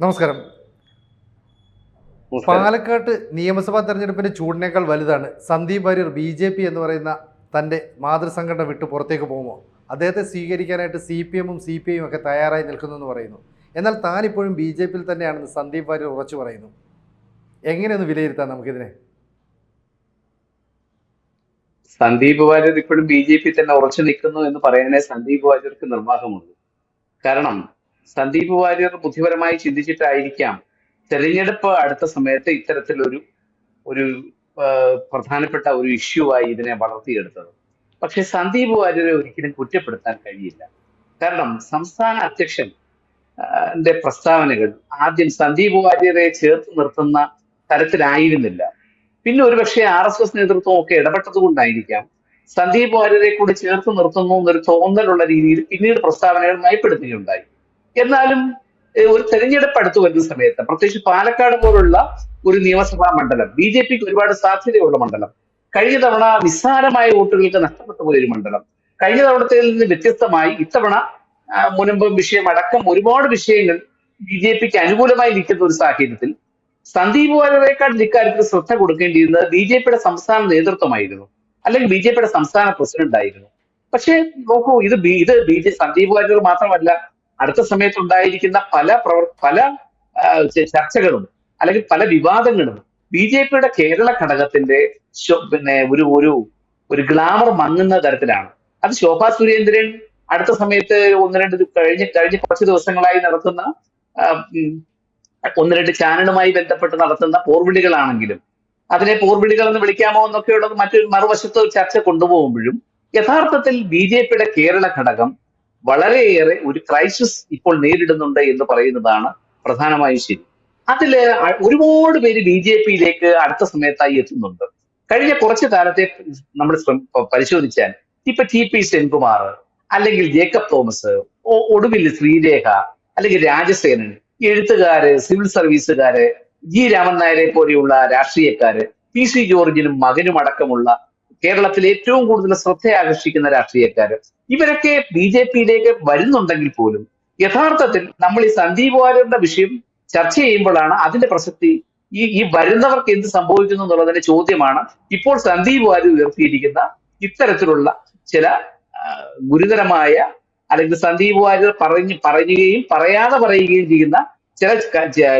നമസ്കാരം. പാലക്കാട്ട് നിയമസഭാ തെരഞ്ഞെടുപ്പിന്റെ ചൂടിനേക്കാൾ വലുതാണ് Sandeep Warrier B J P എന്ന് പറയുന്ന തന്റെ മാതൃസംഘടന വിട്ട് പുറത്തേക്ക് പോകുമോ അദ്ദേഹത്തെ സ്വീകരിക്കാനായിട്ട് സി പി എമ്മും സി പി ഐയും ഒക്കെ തയ്യാറായി നിൽക്കുന്നു എന്ന് പറയുന്നു. എന്നാൽ താനിപ്പോഴും ബി ജെ പിയിൽ തന്നെയാണെന്ന് സന്ദീപ് വാര്യർ ഉറച്ചു പറയുന്നു. എങ്ങനെയൊന്ന് വിലയിരുത്താം നമുക്കിതിനെ? സന്ദീപ് വാര്യർ ഇപ്പോഴും ബി ജെ പി തന്നെ ഉറച്ചു നിൽക്കുന്നു എന്ന് പറയാനേ സന്ദീപ് വാര്യർക്ക് നിർവാഹമുള്ളൂ കാരണം സന്ദീപ് വാര്യർ ബുദ്ധിപരമായി ചിന്തിച്ചിട്ടായിരിക്കാം തെരഞ്ഞെടുപ്പ് അടുത്ത സമയത്ത് ഇത്തരത്തിലൊരു ഒരു പ്രധാനപ്പെട്ട ഒരു ഇഷ്യൂ ആയി ഇതിനെ വളർത്തിയെടുത്തത്. പക്ഷെ സന്ദീപ് വാര്യരെ ഒരിക്കലും കുറ്റപ്പെടുത്താൻ കഴിയില്ല. കാരണം സംസ്ഥാന അധ്യക്ഷൻ പ്രസ്താവനകൾ ആദ്യം സന്ദീപ് വാര്യരെ ചേർത്ത് നിർത്തുന്ന തരത്തിലായിരുന്നില്ല. പിന്നെ ഒരുപക്ഷെ ആർ എസ് എസ് നേതൃത്വം ഒക്കെ ഇടപെട്ടത് കൊണ്ടായിരിക്കാം സന്ദീപ് വാര്യരെ കൂടി ചേർത്ത് നിർത്തുന്നു എന്നൊരു തോന്നലുള്ള രീതിയിൽ പിന്നീട് പ്രസ്താവനകൾ നയപ്പെടുത്തുകയുണ്ടായി. എന്നാലും ഒരു തെരഞ്ഞെടുപ്പ് അടുത്ത് വരുന്ന സമയത്ത് പ്രത്യേകിച്ച് പാലക്കാട് പോലുള്ള ഒരു നിയമസഭാ മണ്ഡലം ബി ജെ പിക്ക് ഒരുപാട് സാധ്യതയുള്ള മണ്ഡലം കഴിഞ്ഞ തവണ നിസ്സാരമായ വോട്ടുകൾക്ക് നഷ്ടപ്പെട്ടു പോയൊരു മണ്ഡലം കഴിഞ്ഞ തവണത്തിൽ നിന്ന് വ്യത്യസ്തമായി ഇത്തവണ മുനമ്പ് വിഷയം അടക്കം ഒരുപാട് വിഷയങ്ങൾ ബി ജെ പിക്ക് അനുകൂലമായി നിൽക്കുന്ന ഒരു സാഹചര്യത്തിൽ സന്ദീപ് വാര്യരെക്കാൾ ഇക്കാര്യത്തിൽ ശ്രദ്ധ കൊടുക്കേണ്ടിയിരുന്നത് ബി ജെ പിയുടെ സംസ്ഥാന നേതൃത്വമായിരുന്നു അല്ലെങ്കിൽ ബി ജെ പിയുടെ സംസ്ഥാന പ്രസിഡന്റ് ആയിരുന്നു പക്ഷേ നോക്കൂ ഇത് ഇത് ബി ജെ സന്ദീപ് വാര്യർ മാത്രമല്ല അടുത്ത സമയത്ത് ഉണ്ടായിരിക്കുന്ന പല പ്രവർ പല ചർച്ചകളും അല്ലെങ്കിൽ പല വിവാദങ്ങളും ബി ജെ പിയുടെ കേരള ഘടകത്തിന്റെ പിന്നെ ഒരു ഒരു ഒരു ഗ്ലാമർ മങ്ങുന്ന തരത്തിലാണ്. അത് ശോഭാ സുരേന്ദ്രൻ അടുത്ത സമയത്ത് ഒന്ന് രണ്ട് കഴിഞ്ഞ് കഴിഞ്ഞ കുറച്ച് ദിവസങ്ങളായി നടത്തുന്ന ഒന്ന് രണ്ട് ചാനലുമായി ബന്ധപ്പെട്ട് നടത്തുന്ന പോർവിളികളാണെങ്കിലും അതിനെ പോർവിളികൾ എന്ന് വിളിക്കാമോ എന്നൊക്കെയുള്ളത് മറ്റൊരു മറുവശത്ത് ചർച്ച കൊണ്ടുപോകുമ്പോഴും യഥാർത്ഥത്തിൽ ബി ജെ പിയുടെ കേരള ഘടകം വളരെയേറെ ഒരു ക്രൈസിസ് ഇപ്പോൾ നേരിടുന്നുണ്ട് എന്ന് പറയുന്നതാണ് പ്രധാനമായും ശരി. അതിൽ ഒരുപാട് പേര് ബി ജെ പിയിലേക്ക് അടുത്ത സമയത്തായി എത്തുന്നുണ്ട്. കഴിഞ്ഞ കുറച്ച് കാലത്തെ നമ്മൾ പരിശോധിച്ചാൽ ഇപ്പൊ ടി പി സെൻകുമാർ അല്ലെങ്കിൽ ജേക്കബ് തോമസ് ഒടുവിൽ ശ്രീരേഖ അല്ലെങ്കിൽ രാജസേനൻ എഴുത്തുകാര് സിവിൽ സർവീസുകാര് ജി രാമൻ നായരെ പോലെയുള്ള രാഷ്ട്രീയക്കാര് പി സി ജോർജിനും മകനും അടക്കമുള്ള കേരളത്തിൽ ഏറ്റവും കൂടുതൽ ശ്രദ്ധ ആകർഷിക്കുന്ന രാഷ്ട്രീയക്കാർ ഇവരൊക്കെ ബി ജെ പിയിലേക്ക് വരുന്നുണ്ടെങ്കിൽ പോലും യഥാർത്ഥത്തിൽ നമ്മൾ ഈ സന്ദീപ് വാര്യരുടെ വിഷയം ചർച്ച ചെയ്യുമ്പോഴാണ് അതിന്റെ പ്രസക്തി ഈ ഈ വരുന്നവർക്ക് എന്ത് സംഭവിക്കുന്നു എന്നുള്ളതിന്റെ ചോദ്യമാണ് ഇപ്പോൾ സന്ദീപ് വാര്യർ ഉയർത്തിയിരിക്കുന്ന ഇത്തരത്തിലുള്ള ചില ഗുരുതരമായ അല്ലെങ്കിൽ സന്ദീപ് വാര്യർ പറഞ്ഞ് പറയുകയും പറയാതെ പറയുകയും ചെയ്യുന്ന ചില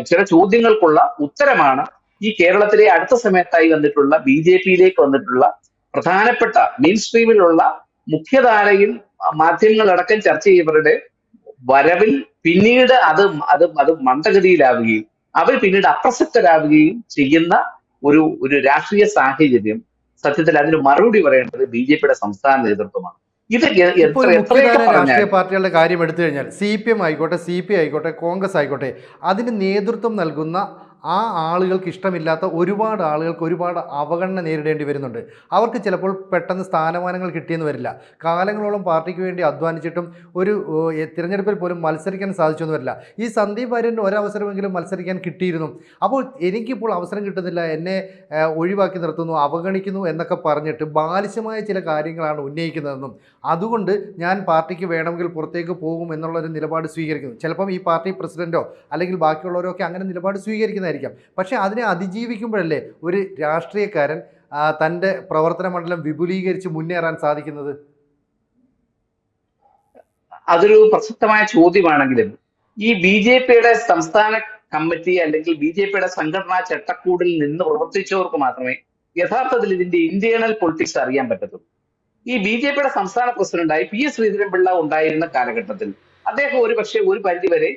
ചില ചോദ്യങ്ങൾക്കുള്ള ഉത്തരമാണ് ഈ കേരളത്തിലെ അടുത്ത സമയത്തായി വന്നിട്ടുള്ള ബി ജെ പിയിലേക്ക് വന്നിട്ടുള്ള പ്രധാനപ്പെട്ട മെയിൻ സ്ട്രീമിലുള്ള മുഖ്യധാരയിൽ മാധ്യമങ്ങളടക്കം ചർച്ച ചെയ്യുന്നവരുടെ വരവിൽ പിന്നീട് അത് അത് അത് മന്ദഗതിയിലാവുകയും അവർ പിന്നീട് അപ്രസക്തരാവുകയും ചെയ്യുന്ന ഒരു ഒരു രാഷ്ട്രീയ സാഹചര്യം സത്യത്തിൽ അതിന് മറുപടി പറയേണ്ടത് ബി ജെ പിയുടെ സംസ്ഥാന നേതൃത്വമാണ്. ഇത് രാഷ്ട്രീയ പാർട്ടികളുടെ കാര്യം എടുത്തു കഴിഞ്ഞാൽ സി പി എം ആയിക്കോട്ടെ സി പി ആയിക്കോട്ടെ കോൺഗ്രസ് ആയിക്കോട്ടെ അതിന് നേതൃത്വം നൽകുന്ന ആ ആളുകൾക്ക് ഇഷ്ടമില്ലാത്ത ഒരുപാട് ആളുകൾക്ക് ഒരുപാട് അവഗണന നേരിടേണ്ടി വരുന്നുണ്ട്. അവർക്ക് ചിലപ്പോൾ പെട്ടെന്ന് സ്ഥാനമാനങ്ങൾ കിട്ടിയെന്ന് വരില്ല. കാലങ്ങളോളം പാർട്ടിക്ക് വേണ്ടി അധ്വാനിച്ചിട്ടും ഒരു തിരഞ്ഞെടുപ്പിൽ പോലും മത്സരിക്കാൻ സാധിച്ചെന്ന് വരില്ല. ഈ സന്ദീപ് വാര്യന് ഒരവസരമെങ്കിലും മത്സരിക്കാൻ കിട്ടിയിരുന്നു. അപ്പോൾ എനിക്കിപ്പോൾ അവസരം കിട്ടുന്നില്ല. എന്നെ ഒഴിവാക്കി നിർത്തുന്നു അവഗണിക്കുന്നു എന്നൊക്കെ പറഞ്ഞിട്ട് ബാലിശമായ ചില കാര്യങ്ങളാണ് ഉന്നയിക്കുന്നതെന്നും അതുകൊണ്ട് ഞാൻ പാർട്ടിക്ക് വേണമെങ്കിൽ പുറത്തേക്ക് പോകും എന്നുള്ളൊരു നിലപാട് സ്വീകരിക്കുന്നു. ചിലപ്പം ഈ പാർട്ടി പ്രസിഡന്റോ അല്ലെങ്കിൽ ബാക്കിയുള്ളവരോ ഒക്കെ അങ്ങനെ നിലപാട് സ്വീകരിക്കുന്നതായിരിക്കാം പക്ഷേ അതിനെ അതിജീവിക്കുമ്പോഴല്ലേ ഒരു രാഷ്ട്രീയക്കാരൻ തന്റെ പ്രവർത്തന മണ്ഡലം വിപുലീകരിച്ച് മുന്നേറാൻ സാധിക്കുന്നത്? അതൊരു പ്രസക്തമായ ചോദ്യമാണെങ്കിലും ഈ ബി ജെ പിയുടെ സംസ്ഥാന കമ്മിറ്റി അല്ലെങ്കിൽ ബി ജെ പിയുടെ സംഘടനാ ചട്ടക്കൂടിൽ നിന്ന് പ്രവർത്തിച്ചവർക്ക് മാത്രമേ യഥാർത്ഥത്തിൽ ഇതിന്റെ ഇന്റേണൽ പൊളിറ്റിക്സ് അറിയാൻ പറ്റത്തുള്ളൂ. ഈ ബി ജെ പിയുടെ സംസ്ഥാന പ്രസിഡന്റായി പി എസ് ശ്രീധരൻപിള്ള ഉണ്ടായിരുന്ന കാലഘട്ടത്തിൽ അദ്ദേഹം ഒരു പക്ഷേ ഒരു പരിധിവരെ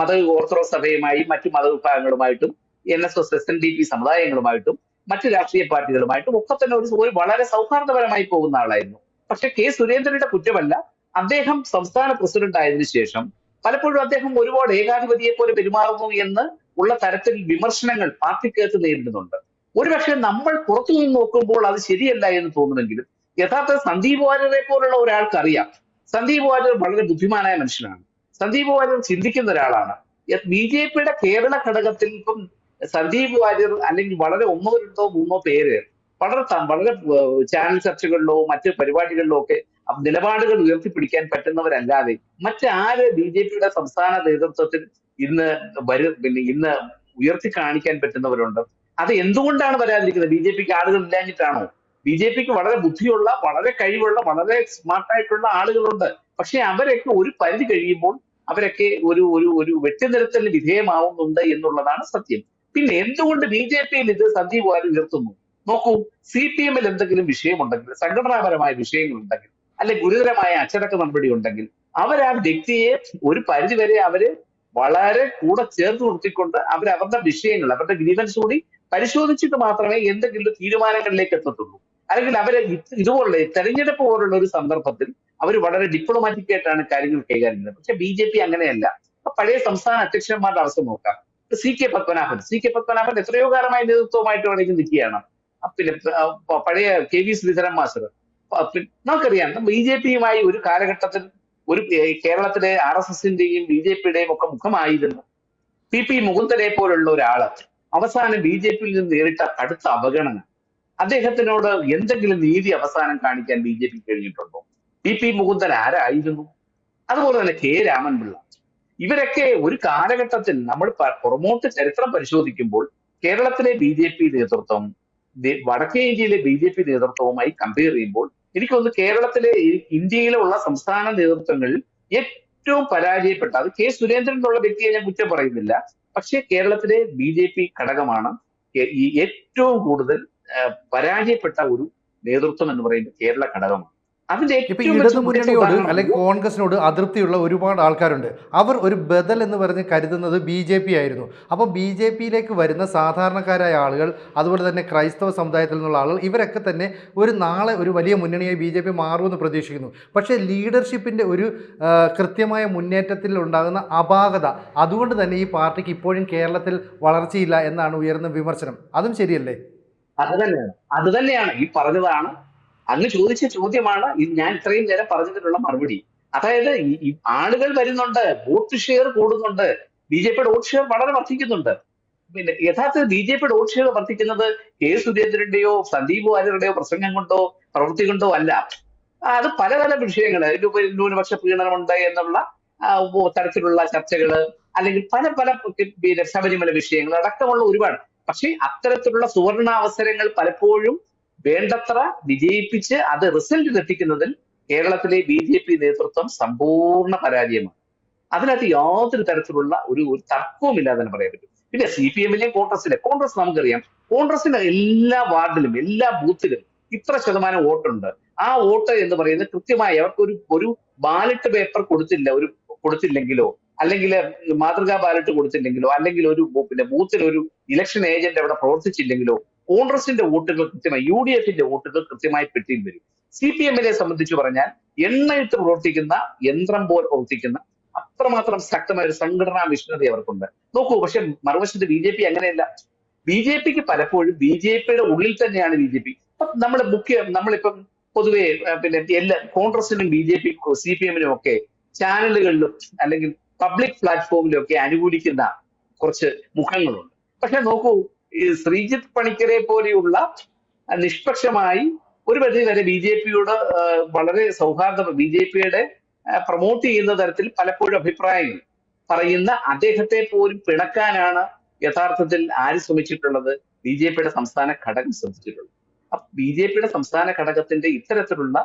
മത ഓർത്തഡോക്സ് സഭയുമായും മറ്റു മതവിഭാഗങ്ങളുമായിട്ടും N S S S N D P സമുദായങ്ങളുമായിട്ടും മറ്റ് രാഷ്ട്രീയ പാർട്ടികളുമായിട്ടും ഒക്കെ തന്നെ ഒരു വളരെ സൗഹാർദ്ദപരമായി പോകുന്ന ആളായിരുന്നു. പക്ഷെ കെ സുരേന്ദ്രന്റെ കുറ്റമല്ല അദ്ദേഹം സംസ്ഥാന പ്രസിഡന്റ് ആയതിനു ശേഷം പലപ്പോഴും അദ്ദേഹം ഒരുപാട് ഏകാധിപതിയെ പോലെ പെരുമാറുന്നു എന്ന് ഉള്ള തരത്തിൽ വിമർശനങ്ങൾ പാർട്ടിക്കകത്ത് നേരിടുന്നുണ്ട്. ഒരുപക്ഷെ നമ്മൾ പുറത്തു നിന്ന് നോക്കുമ്പോൾ അത് ശരിയല്ല എന്ന് തോന്നുമെങ്കിലും യഥാർത്ഥ സന്ദീപ് വാര്യരെ പോലുള്ള ഒരാൾക്കറിയാം. സന്ദീപ് വാര്യർ വളരെ ബുദ്ധിമാനായ മനുഷ്യനാണ്. സന്ദീപ് വാര്യർ ചിന്തിക്കുന്ന ഒരാളാണ്. ബി ജെ പിയുടെ കേരള ഘടകത്തിൽ ഇപ്പം സന്ദീപ് വാര്യർ അല്ലെങ്കിൽ വളരെ ഒന്നോ രണ്ടോ മൂന്നോ പേര് വളരെ വളരെ ചാനൽ ചർച്ചകളിലോ മറ്റ് പരിപാടികളിലോ ഒക്കെ നിലപാടുകൾ ഉയർത്തിപ്പിടിക്കാൻ പറ്റുന്നവരല്ലാതെ മറ്റാര് ബി ജെ പിയുടെ സംസ്ഥാന നേതൃത്വത്തിൽ ഇന്ന് വരു പിന്നെ ഇന്ന് ഉയർത്തി കാണിക്കാൻ പറ്റുന്നവരുണ്ട്? അത് എന്തുകൊണ്ടാണ് വരാതിരിക്കുന്നത്? ബി ജെ പിക്ക് ആളുകൾ ഇല്ലാഞ്ഞിട്ടാണോ? ബി ജെ പിക്ക് വളരെ ബുദ്ധിയുള്ള വളരെ കഴിവുള്ള വളരെ സ്മാർട്ടായിട്ടുള്ള ആളുകളുണ്ട്. പക്ഷെ അവരൊക്കെ ഒരു പരിധി കഴിയുമ്പോൾ അവരൊക്കെ ഒരു ഒരു ഒരു വെട്ടിനിരത്തലിന് വിധേയമാവുന്നുണ്ട് എന്നുള്ളതാണ് സത്യം. പിന്നെ എന്തുകൊണ്ട് ബി ജെ പിയിൽ ഇത് സന്ദീപ് വാരി ഉയർത്തുന്നു? നോക്കൂ സി പി എമ്മിൽ എന്തെങ്കിലും വിഷയമുണ്ടെങ്കിൽ സംഘടനാപരമായ വിഷയങ്ങളുണ്ടെങ്കിൽ അല്ലെ ഗുരുതരമായ അച്ചടക്ക നടപടി ഉണ്ടെങ്കിൽ അവർ ആ വ്യക്തിയെ ഒരു പരിധിവരെ അവർ വളരെ കൂടെ ചേർത്ത് നിർത്തിക്കൊണ്ട് അവർ അവരുടെ വിഷയങ്ങൾ അവരുടെ ഗ്രീവൻസ് കൂടി പരിശോധിച്ചിട്ട് മാത്രമേ എന്തെങ്കിലും തീരുമാനങ്ങളിലേക്ക് എത്തത്തുള്ളൂ. അല്ലെങ്കിൽ അവരെ ഇത് ഇതുപോലുള്ള തെരഞ്ഞെടുപ്പ് പോലുള്ള ഒരു സന്ദർഭത്തിൽ അവർ വളരെ ഡിപ്ലോമാറ്റിക് ആയിട്ടാണ് കാര്യങ്ങൾ കൈകാര്യം ചെയ്യുന്നത്. പക്ഷെ ബി ജെ പി അങ്ങനെയല്ല. പഴയ സംസ്ഥാന അധ്യക്ഷന്മാരുടെ അവസ്ഥ നോക്കാം. C K Padmanabhan. C K Padmanabhan എത്രയോ കാലമായി നേതൃത്വമായിട്ട് വേണമെങ്കിൽ നിൽക്കുകയാണ്. പിന്നെ പഴയ കെ വി ശ്രീധരൻ മാസ്റ്റർ. നമുക്കറിയാം ബി ജെ പിയുമായി ഒരു കാലഘട്ടത്തിൽ ഒരു കേരളത്തിലെ ആർ എസ് എസിന്റെയും ബി ജെ പിയുടെയും ഒക്കെ മുഖമായിരുന്നു പി പി മുകുന്ദനെ പോലുള്ള ഒരാൾ അവസാനം ബി ജെ പിയിൽ നിന്ന് നേരിട്ട കടുത്ത അവഗണന. അദ്ദേഹത്തിനോട് എന്തെങ്കിലും നീതി അവസാനം കാണിക്കാൻ ബി ജെ പി കഴിഞ്ഞിട്ടുണ്ടോ? പി പി മുകുന്ദൻ ആരായിരുന്നു? അതുപോലെ തന്നെ കെ രാമൻപിള്ള. ഇവരൊക്കെ ഒരു കാലഘട്ടത്തിൽ നമ്മൾ പുറമോട്ട് ചരിത്രം പരിശോധിക്കുമ്പോൾ കേരളത്തിലെ ബി ജെ പി നേതൃത്വം വടക്കേ ഇന്ത്യയിലെ ബി ജെ പി നേതൃത്വവുമായി കമ്പയർ ചെയ്യുമ്പോൾ എനിക്കൊന്ന് കേരളത്തിലെ ഇന്ത്യയിലെ ഇന്ത്യയിലുള്ള സംസ്ഥാന നേതൃത്വങ്ങളിൽ ഏറ്റവും പരാജയപ്പെട്ട അത് കെ സുരേന്ദ്രൻ എന്നുള്ള വ്യക്തിയെ ഞാൻ കുറ്റം പറയുന്നില്ല. പക്ഷേ കേരളത്തിലെ ബി ജെ പി ഘടകമാണ് ഏറ്റവും കൂടുതൽ പരാജയപ്പെട്ട ഒരു നേതൃത്വം എന്ന് പറയുന്നത് കേരള ഘടകമാണ്. അതിന്റെ ഇടതു മുന്നണിയോട് അല്ലെങ്കിൽ കോൺഗ്രസിനോട് അതൃപ്തിയുള്ള ഒരുപാട് ആൾക്കാരുണ്ട്. അവർ ഒരു ബദൽ എന്ന് പറഞ്ഞ് കരുതുന്നത് ബി ജെ പി ആയിരുന്നു. അപ്പോൾ ബി ജെ പിയിലേക്ക് വരുന്ന സാധാരണക്കാരായ ആളുകൾ അതുപോലെ തന്നെ ക്രൈസ്തവ സമുദായത്തിൽ നിന്നുള്ള ആളുകൾ ഇവരൊക്കെ തന്നെ ഒരു നാളെ ഒരു വലിയ മുന്നണിയായി ബി ജെ പി മാറുമെന്ന് പ്രതീക്ഷിക്കുന്നു. പക്ഷേ ലീഡർഷിപ്പിന്റെ ഒരു കൃത്യമായ മുന്നേറ്റത്തിൽ ഉണ്ടാകുന്ന അപാകത അതുകൊണ്ട് തന്നെ ഈ പാർട്ടിക്ക് ഇപ്പോഴും കേരളത്തിൽ വളർച്ചയില്ല എന്നാണ് ഉയർന്ന വിമർശനം. അതും ശരിയല്ലേ? അത് തന്നെയാണ്. അത് തന്നെയാണ്. ഈ പറഞ്ഞതാണ്. അങ്ങ് ചോദിച്ച ചോദ്യമാണ്. ഞാൻ ഇത്രയും നേരം പറഞ്ഞതിനുള്ള മറുപടി. അതായത് ഈ ആളുകൾ വരുന്നുണ്ട് വോട്ട് ഷെയർ കൂടുന്നുണ്ട്. ബി ജെ പിയുടെ വോട്ട് ഷെയർ വളരെ വർദ്ധിക്കുന്നുണ്ട്. പിന്നെ യഥാർത്ഥത്തിൽ ബി ജെ പിയുടെ വോട്ട് ഷെയർ വർദ്ധിക്കുന്നത് കെ സുരേന്ദ്രന്റെയോ സന്ദീപ് വാര്യരുടെയോ പ്രസംഗം കൊണ്ടോ പ്രവൃത്തി കൊണ്ടോ അല്ല. അത് പല പല വിഷയങ്ങൾ ന്യൂനപക്ഷ പീഡനമുണ്ട് എന്നുള്ള തരത്തിലുള്ള ചർച്ചകൾ അല്ലെങ്കിൽ പല പല പിന്നെ ശബരിമല വിഷയങ്ങൾ അടക്കമുള്ള ഒരുപാട് പക്ഷേ അത്തരത്തിലുള്ള സുവർണാവസരങ്ങൾ പലപ്പോഴും വേണ്ടത്ര വിജയിപ്പിച്ച് അത് റിസൾട്ട് എത്തിക്കുന്നതിൽ കേരളത്തിലെ ബി ജെ പി നേതൃത്വം സമ്പൂർണ പരാജയമാണ്. അതിനകത്ത് യാതൊരു തരത്തിലുള്ള ഒരു ഒരു തർക്കവുമില്ലാതെ തന്നെ പറയാൻ പറ്റും. പിന്നെ സി പി എമ്മിലെയും കോൺഗ്രസിലെ കോൺഗ്രസ് നമുക്കറിയാം. കോൺഗ്രസിന്റെ എല്ലാ വാർഡിലും എല്ലാ ബൂത്തിലും ഇത്ര ശതമാനം വോട്ടുണ്ട്. ആ വോട്ട് എന്ന് പറയുന്നത് കൃത്യമായി അവർക്ക് ഒരു ഒരു ബാലറ്റ് പേപ്പർ കൊടുത്തില്ല ഒരു കൊടുത്തില്ലെങ്കിലോ അല്ലെങ്കിൽ മാതൃകാ ബാലറ്റ് കൊടുത്തില്ലെങ്കിലോ അല്ലെങ്കിൽ ഒരു പിന്നെ ബൂത്തിൽ ഒരു ഇലക്ഷൻ ഏജന്റ് അവിടെ പ്രവർത്തിച്ചില്ലെങ്കിലോ കോൺഗ്രസിന്റെ വോട്ടുകൾ കൃത്യമായി യു ഡി എഫിന്റെ വോട്ടുകൾ കൃത്യമായി പെട്ടിയിൽ വരും. സി പി എമ്മിനെ സംബന്ധിച്ച് പറഞ്ഞാൽ എണ്ണയിട്ട് പ്രവർത്തിക്കുന്ന യന്ത്രം പോലെ പ്രവർത്തിക്കുന്ന അത്രമാത്രം ശക്തമായ ഒരു സംഘടനാ മിഷനറി അവർക്കുണ്ട്. നോക്കൂ പക്ഷെ മറുവശത്ത് ബി ജെ പി അങ്ങനെയല്ല. ബി ജെ പിക്ക് പലപ്പോഴും ബി ജെ പിയുടെ ഉള്ളിൽ തന്നെയാണ് ബി ജെ പി. നമ്മൾ മുഖ്യ നമ്മളിപ്പം പൊതുവെ പിന്നെ എല്ലാ കോൺഗ്രസിനും B J P C P എമ്മിനും ഒക്കെ ചാനലുകളിലും അല്ലെങ്കിൽ പബ്ലിക് പ്ലാറ്റ്ഫോമിലൊക്കെ അനുകൂലിക്കുന്ന കുറച്ച് മുഖങ്ങളുണ്ട്. പക്ഷെ നോക്കൂ ഈ ശ്രീജിത്ത് പണിക്കരെ പോലെയുള്ള നിഷ്പക്ഷമായി ഒരു പരിധി വരെ ബി ജെ പിയോട് വളരെ സൗഹാർദ്ദം ബി ജെ പിയുടെ പ്രൊമോട്ട് ചെയ്യുന്ന തരത്തിൽ പലപ്പോഴും അഭിപ്രായങ്ങൾ പറയുന്ന അദ്ദേഹത്തെ പോലും പിണക്കാനാണ് യഥാർത്ഥത്തിൽ ആര് ശ്രമിച്ചിട്ടുള്ളത്? ബി ജെ പിയുടെ സംസ്ഥാന ഘടകം ശ്രമിച്ചിട്ടുള്ളത്. അപ്പൊ ബി ജെ പിയുടെ സംസ്ഥാന ഘടകത്തിന്റെ ഇത്തരത്തിലുള്ള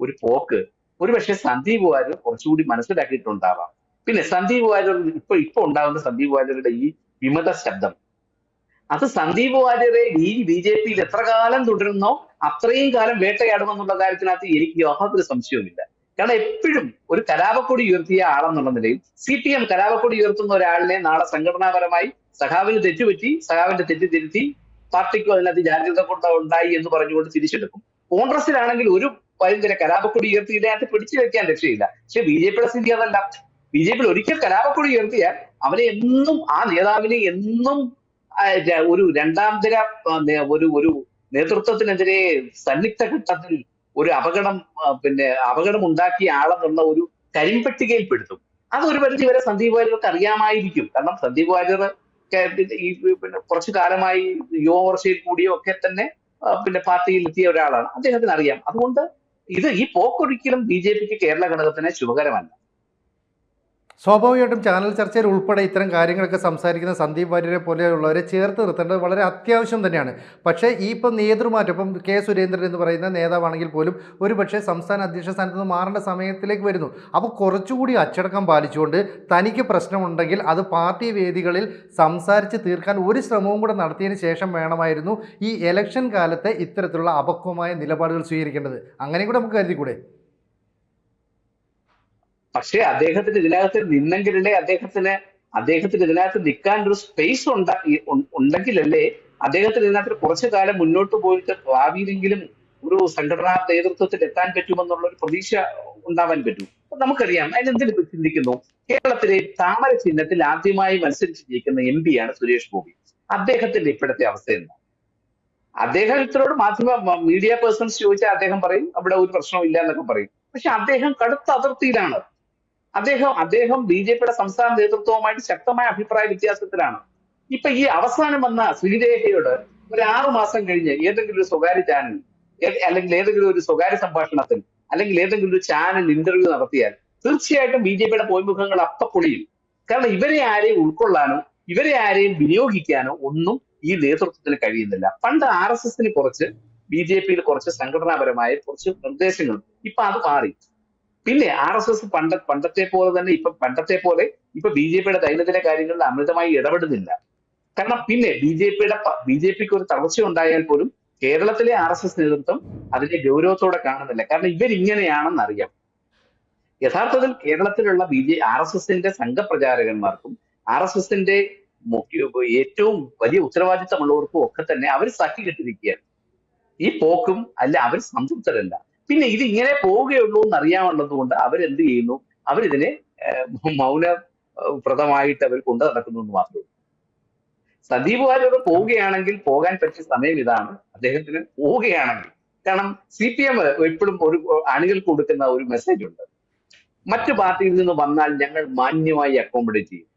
ഒരു പോക്ക് ഒരുപക്ഷെ സന്ദീപ് വാര്യർ കുറച്ചുകൂടി മനസ്സിലാക്കിയിട്ടുണ്ടാവാം. പിന്നെ സന്ദീപ് വാര്യർ ഇപ്പൊ ഇപ്പൊ ഉണ്ടാകുന്ന സന്ദീപ് വാര്യരുടെ ഈ വിമത ശബ്ദം. അത് സന്ദീപ് വാര്യരെ ഈ ബി ജെ പിയിൽ എത്ര കാലം തുടരുന്നോ അത്രയും കാലം വേട്ടയാടുമെന്നുള്ള കാര്യത്തിനകത്ത് എനിക്ക് യാതൊരു സംശയവുമില്ല. കാരണം എപ്പോഴും ഒരു കലാപക്കൊടി ഉയർത്തിയ ആളെന്നുള്ള നിലയിൽ സി പി എം കലാപക്കൊടി ഉയർത്തുന്ന ഒരാളിനെ നാളെ സംഘടനാപരമായി സഖാവിന് തെറ്റുപറ്റി സഖാവിന്റെ തെറ്റ് തിരുത്തി പാർട്ടിക്കും അതിനകത്ത് ജാഗ്രത കൊണ്ട് ഉണ്ടായി എന്ന് പറഞ്ഞുകൊണ്ട് തിരിച്ചെടുക്കും. കോൺഗ്രസിലാണെങ്കിൽ ഒരു ഭയങ്കര കലാപക്കൊടി ഉയർത്തി ഇതിനകത്ത് പിടിച്ചു വെക്കാൻ രക്ഷയില്ല. പക്ഷെ ബി ജെ പിയുടെ സ്ഥിതി അതല്ല. ബി ജെ പിയിൽ ഒരിക്കൽ കലാപക്കൊടി ഉയർത്തിയാൽ അവനെ എന്നും ആ നേതാവിനെ എന്നും ഒരു രണ്ടാം തര ഒരു ഒരു നേതൃത്വത്തിനെതിരെ സന്നിഗ്ധ ഘട്ടത്തിൽ ഒരു അപകടം പിന്നെ അപകടം ഉണ്ടാക്കിയ ആളെന്നുള്ള ഒരു കരിമ്പട്ടികയിൽ പെടുത്തും അത് പരിധി വരെ സന്ദീപ് വാര്യർക്ക് അറിയാമായിരിക്കും. കാരണം സന്ദീപ് വാര്യർ ഈ പിന്നെ കുറച്ചു കാലമായി യുവമോർച്ചയിൽ കൂടിയോ ഒക്കെ തന്നെ പിന്നെ പാർട്ടിയിൽ എത്തിയ ഒരാളാണ്. അദ്ദേഹത്തിന് അറിയാം അതുകൊണ്ട് ഇത് ഈ പോക്കൊരിക്കലും ബി ജെ പിക്ക് കേരള ഘടകത്തിന് ശുഭകരമല്ല. സ്വാഭാവികമായിട്ടും ചാനൽ ചർച്ചയിൽ ഉൾപ്പെടെ ഇത്തരം കാര്യങ്ങളൊക്കെ സംസാരിക്കുന്ന സന്ദീപ് വാര്യരെ പോലെയുള്ളവരെ ചേർത്ത് നിർത്തേണ്ടത് വളരെ അത്യാവശ്യം തന്നെയാണ്. പക്ഷേ ഈ ഇപ്പം നേതൃമാറ്റം ഇപ്പം കെ സുരേന്ദ്രൻ എന്ന് പറയുന്ന നേതാവാണെങ്കിൽ പോലും ഒരു പക്ഷേ സംസ്ഥാന അധ്യക്ഷ സ്ഥാനത്ത് നിന്ന് മാറേണ്ട സമയത്തിലേക്ക് വരുന്നു. അപ്പോൾ കുറച്ചുകൂടി അച്ചടക്കം പാലിച്ചുകൊണ്ട് തനിക്ക് പ്രശ്നമുണ്ടെങ്കിൽ അത് പാർട്ടി വേദികളിൽ സംസാരിച്ച് തീർക്കാൻ ഒരു ശ്രമവും കൂടെ നടത്തിയതിന് ശേഷം വേണമായിരുന്നു ഈ ഇലക്ഷൻ കാലത്തെ ഇത്തരത്തിലുള്ള അപക്വമായ നിലപാടുകൾ സ്വീകരിക്കേണ്ടത്. അങ്ങനെ കൂടെ നമുക്ക് കരുതിക്കൂടെ? പക്ഷേ അദ്ദേഹത്തിന് ഇതിനകത്ത് നിന്നെങ്കിലല്ലേ അദ്ദേഹത്തിന് അദ്ദേഹത്തിന് ഇതിനകത്ത് നിൽക്കാൻ ഒരു സ്പേസ് ഉണ്ട ഉണ്ടെങ്കിലല്ലേ അദ്ദേഹത്തിന് ഇതിനകത്ത് കുറച്ചു കാലം മുന്നോട്ട് പോയിട്ട് ഭാവിയിലെങ്കിലും ഒരു സംഘടനാ നേതൃത്വത്തിൽ എത്താൻ പറ്റുമെന്നുള്ള ഒരു പ്രതീക്ഷ ഉണ്ടാവാൻ പറ്റും. നമുക്കറിയാം അതിനെന്തിനു ചിന്തിക്കുന്നു? കേരളത്തിലെ താമര ചിഹ്നത്തിൽ ആദ്യമായി മത്സരിച്ച് ജയിക്കുന്ന എം ആണ് സുരേഷ് ഗോപി. അദ്ദേഹത്തിന്റെ ഇപ്പോഴത്തെ അവസ്ഥ എന്താ അദ്ദേഹത്തിനോട് മാധ്യമ മീഡിയ പേഴ്സൺസ് ചോദിച്ചാൽ അദ്ദേഹം പറയും അവിടെ ഒരു പ്രശ്നവും ഇല്ല എന്നൊക്കെ പറയും. പക്ഷെ അദ്ദേഹം കടുത്ത അതിർത്തിയിലാണ്. അദ്ദേഹം അദ്ദേഹം ബി ജെ പിയുടെ സംസ്ഥാന നേതൃത്വവുമായിട്ട് ശക്തമായ അഭിപ്രായ വ്യത്യാസത്തിലാണ്. ഇപ്പൊ ഈ അവസാനം വന്ന ശ്രീരേഖയോട് ഒരു ആറു മാസം കഴിഞ്ഞ് ഏതെങ്കിലും ഒരു സ്വകാര്യ ചാനൽ അല്ലെങ്കിൽ ഏതെങ്കിലും ഒരു സ്വകാര്യ സംഭാഷണത്തിൽ അല്ലെങ്കിൽ ഏതെങ്കിലും ഒരു ചാനൽ ഇന്റർവ്യൂ നടത്തിയാൽ തീർച്ചയായിട്ടും ബി ജെ പിയുടെ പോയിമുഖങ്ങൾ അപ്പ പൊളിയും. കാരണം ഇവരെ ആരെയും ഉൾക്കൊള്ളാനോ ഇവരെ ആരെയും വിനിയോഗിക്കാനോ ഒന്നും ഈ നേതൃത്വത്തിന് കഴിയുന്നില്ല. പണ്ട് ആർ എസ് എസിന് കുറച്ച് ബി ജെ പിയിൽ കുറച്ച് സംഘടനാപരമായ കുറച്ച് നിർദ്ദേശങ്ങൾ ഇപ്പൊ അത് മാറി. പിന്നെ ആർ എസ് എസ് പണ്ട പണ്ടത്തെ പോലെ തന്നെ ഇപ്പൊ പണ്ടത്തെ പോലെ ഇപ്പൊ ബി ജെ പിയുടെ ദൈനംദിന കാര്യങ്ങളിൽ അമിതമായി ഇടപെടുന്നില്ല. കാരണം പിന്നെ ബി ജെ പിയുടെ ബി ജെ പിക്ക് ഒരു തളർച്ച ഉണ്ടായാൽ പോലും കേരളത്തിലെ ആർ എസ് എസ് നേതൃത്വം അതിനെ ഗൗരവത്തോടെ കാണുന്നില്ല. കാരണം ഇവരിങ്ങനെയാണെന്ന് അറിയാം യഥാർത്ഥത്തിൽ കേരളത്തിലുള്ള ബി ജെ ആർ എസ് എസിന്റെ സംഘപ്രചാരകന്മാർക്കും ആർ എസ് എസിന്റെ ഏറ്റവും വലിയ ഉത്തരവാദിത്തമുള്ളവർക്കും ഒക്കെ തന്നെ അവർ സഖി കെട്ടിരിക്കുകയാണ്. ഈ പോക്കും അല്ല അവർ സംതൃപ്തരല്ല. പിന്നെ ഇത് ഇങ്ങനെ പോവുകയുള്ളൂ എന്ന് അറിയാമുള്ളത് കൊണ്ട് അവരെന്ത് ചെയ്യുന്നു അവരിതിനെ മൗനപ്രദമായിട്ട് അവർ കൊണ്ടു നടക്കുന്നു എന്ന് മാത്രമേ സന്ദീപ് വാര്യർ പോവുകയാണെങ്കിൽ പോകാൻ പറ്റിയ സമയം ഇതാണ്. അദ്ദേഹത്തിന് പോവുകയാണെങ്കിൽ കാരണം സി പി എം എപ്പോഴും ഒരു അണികൾക്ക് കൊടുക്കുന്ന ഒരു മെസ്സേജ് ഉണ്ട്. മറ്റു പാർട്ടിയിൽ നിന്ന് വന്നാൽ ഞങ്ങൾ മാന്യമായി അക്കോമഡേറ്റ് ചെയ്യും.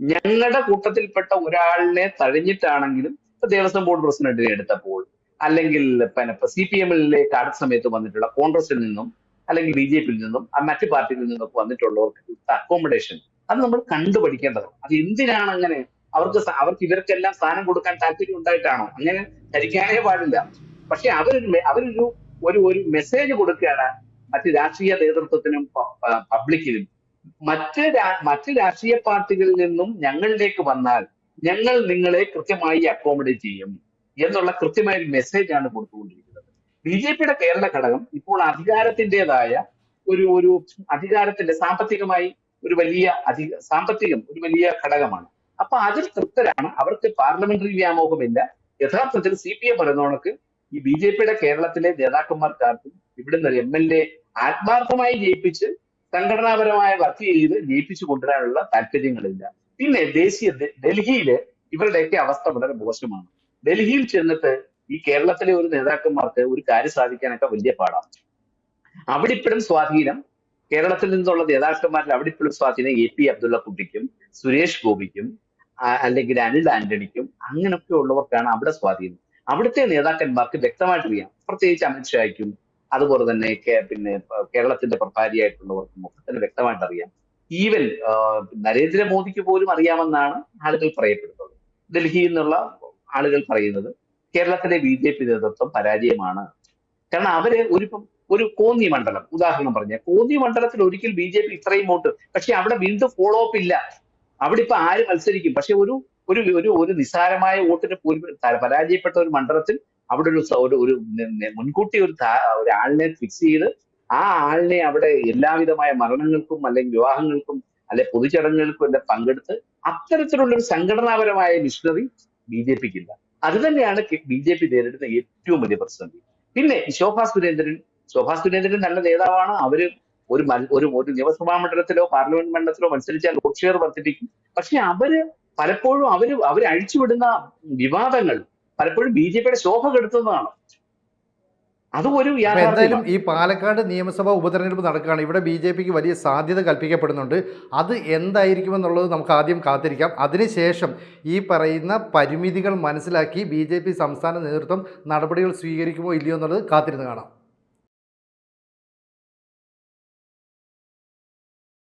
ഞങ്ങളുടെ കൂട്ടത്തിൽപ്പെട്ട ഒരാളിനെ തഴഞ്ഞിട്ടാണെങ്കിലും ഇപ്പൊ ദേവസ്വം ബോർഡ് പ്രസിഡന്റിനെ എടുത്തപ്പോൾ അല്ലെങ്കിൽ പിന്നെ സി പി എമ്മിലേക്ക് അടുത്ത സമയത്ത് വന്നിട്ടുള്ള കോൺഗ്രസിൽ നിന്നും അല്ലെങ്കിൽ ബി ജെ പിയിൽ നിന്നും മറ്റു പാർട്ടിയിൽ നിന്നൊക്കെ വന്നിട്ടുള്ളവർക്ക് അക്കോമഡേഷൻ അത് നമ്മൾ കണ്ടുപഠിക്കേണ്ടതാണ് അത് എന്തിനാണ് അങ്ങനെ? അവർക്ക് അവർക്ക് ഇവർക്കെല്ലാം സ്ഥാനം കൊടുക്കാൻ താല്പര്യം ഉണ്ടായിട്ടാണോ? അങ്ങനെ ധരിക്കാനേ പാടില്ല. പക്ഷെ അവരൊരു അവരൊരു ഒരു ഒരു മെസ്സേജ് കൊടുക്കുകയാണ് മറ്റ് രാഷ്ട്രീയ നേതൃത്വത്തിനും പബ്ലിക്കിനും മറ്റു മറ്റ് രാഷ്ട്രീയ പാർട്ടികളിൽ നിന്നും ഞങ്ങളിലേക്ക് വന്നാൽ ഞങ്ങൾ നിങ്ങളെ കൃത്യമായി അക്കോമഡേറ്റ് ചെയ്യും. എന്നുള്ള കൃത്യമായ ഒരു മെസ്സേജ് ആണ് കൊടുത്തുകൊണ്ടിരിക്കുന്നത്. ബി ജെ പിയുടെ കേരള ഘടകം ഇപ്പോൾ അധികാരത്തിന്റെതായ ഒരു ഒരു അധികാരത്തിന്റെ സാമ്പത്തികമായി ഒരു വലിയ അധിക സാമ്പത്തികം ഒരു വലിയ ഘടകമാണ്. അപ്പൊ അതിൽ തൃപ്തരാണ്. അവർക്ക് പാർലമെന്ററി വ്യാമോഹമില്ല. യഥാർത്ഥത്തിൽ സി പി എം പറയുന്നവർക്ക് ഈ ബി ജെ പിയുടെ കേരളത്തിലെ നേതാക്കന്മാർക്കാർക്കും ഇവിടുന്ന് എം എൽ എ ആത്മാർത്ഥമായി ജയിപ്പിച്ച് സംഘടനാപരമായ വർക്ക് ചെയ്ത് ജയിപ്പിച്ചു കൊണ്ടുവരാനുള്ള താല്പര്യങ്ങളില്ല. പിന്നെ ദേശീയ ഡൽഹിയിലെ ഇവരുടെയൊക്കെ അവസ്ഥ വളരെ മോശമാണ്. ഡൽഹിയിൽ ചെന്നിട്ട് ഈ കേരളത്തിലെ ഒരു നേതാക്കന്മാർക്ക് ഒരു കാര്യം സാധിക്കാനൊക്കെ വലിയ പാടാണ്. അവിടെ ഇപ്പോഴും സ്വാധീനം കേരളത്തിൽ നിന്നുള്ള നേതാക്കന്മാരിൽ അവിടെ ഇപ്പോഴും സ്വാധീനം എ പി അബ്ദുള്ള കുട്ടിക്കും സുരേഷ് ഗോപിക്കും അല്ലെങ്കിൽ അനിൽ ആന്റണിക്കും അങ്ങനെയൊക്കെ ഉള്ളവർക്കാണ് അവിടെ സ്വാധീനം. അവിടുത്തെ നേതാക്കന്മാർക്ക് വ്യക്തമായിട്ട് അറിയാം പ്രത്യേകിച്ച് അമിത്ഷായ്ക്കും അതുപോലെ തന്നെ പിന്നെ കേരളത്തിന്റെ പ്രഭാരിയായിട്ടുള്ളവർക്കും ഒക്കെ തന്നെ വ്യക്തമായിട്ട് അറിയാം ഈവൻ നരേന്ദ്രമോദിക്ക് പോലും അറിയാമെന്നാണ് ആളുകൾ പറയപ്പെടുന്നത്. ഡൽഹിയിൽ നിന്നുള്ള ആളുകൾ പറയുന്നത് കേരളത്തിലെ ബി ജെ പി നേതൃത്വം പരാജയമാണ്. കാരണം അവർ ഒരു ഒരു കോന്നി മണ്ഡലം ഉദാഹരണം പറഞ്ഞ കോന്നി മണ്ഡലത്തിൽ ഒരിക്കൽ ബി ജെ പി ഇത്രയും വോട്ട് പക്ഷെ അവിടെ വീണ്ടും ഫോളോ അപ്പ് ഇല്ല. അവിടെ ഇപ്പൊ ആര് മത്സരിക്കും? പക്ഷെ ഒരു ഒരു ഒരു ഒരു നിസ്സാരമായ വോട്ടിന് പോലും പരാജയപ്പെട്ട ഒരു മണ്ഡലത്തിൽ അവിടെ ഒരു ഒരു മുൻകൂട്ടി ഒരു ഒരു ആളിനെ ഫിക്സ് ചെയ്ത് ആ ആളിനെ അവിടെ എല്ലാവിധമായ മരണങ്ങൾക്കും അല്ലെങ്കിൽ വിവാഹങ്ങൾക്കും അല്ലെ പൊതുചടങ്ങുകൾക്കും എല്ലാം പങ്കെടുത്ത് അത്തരത്തിലുള്ള ഒരു സംഘടനാപരമായ മിഷണറി ബി ജെ പിക്ക് ഇല്ല അത് തന്നെയാണ് ബി ജെ പി നേരിടുന്ന ഏറ്റവും വലിയ പ്രശ്നം. പിന്നെ ശോഭാ സുരേന്ദ്രൻ. ശോഭാ സുരേന്ദ്രൻ നല്ല നേതാവാണ്. അവർ ഒരു ഒരു ഒരു നിയമസഭാ മണ്ഡലത്തിലോ പാർലമെന്റ് മണ്ഡലത്തിലോ മത്സരിച്ചാൽ വോട്ട് ഷെയർ വർദ്ധിപ്പിക്കും. പക്ഷെ അവർ പലപ്പോഴും അവർ അവർ അഴിച്ചുവിടുന്ന വിവാദങ്ങൾ പലപ്പോഴും ബി ജെ പിയുടെ ശോഭ കെടുത്തുന്നതാണ്. അതും ഒരു എന്തായാലും ഈ പാലക്കാട് നിയമസഭാ ഉപതെരഞ്ഞെടുപ്പ് നടക്കുകയാണ്. ഇവിടെ ബി ജെ പിക്ക് വലിയ സാധ്യത കൽപ്പിക്കപ്പെടുന്നുണ്ട്. അത് എന്തായിരിക്കുമെന്നുള്ളത് നമുക്ക് ആദ്യം കാത്തിരിക്കാം. അതിനുശേഷം ഈ പറയുന്ന പരിമിതികൾ മനസ്സിലാക്കി ബി ജെ പി സംസ്ഥാന നേതൃത്വം നടപടികൾ സ്വീകരിക്കുമോ ഇല്ലയോ എന്നുള്ളത് കാത്തിരുന്ന് കാണാം.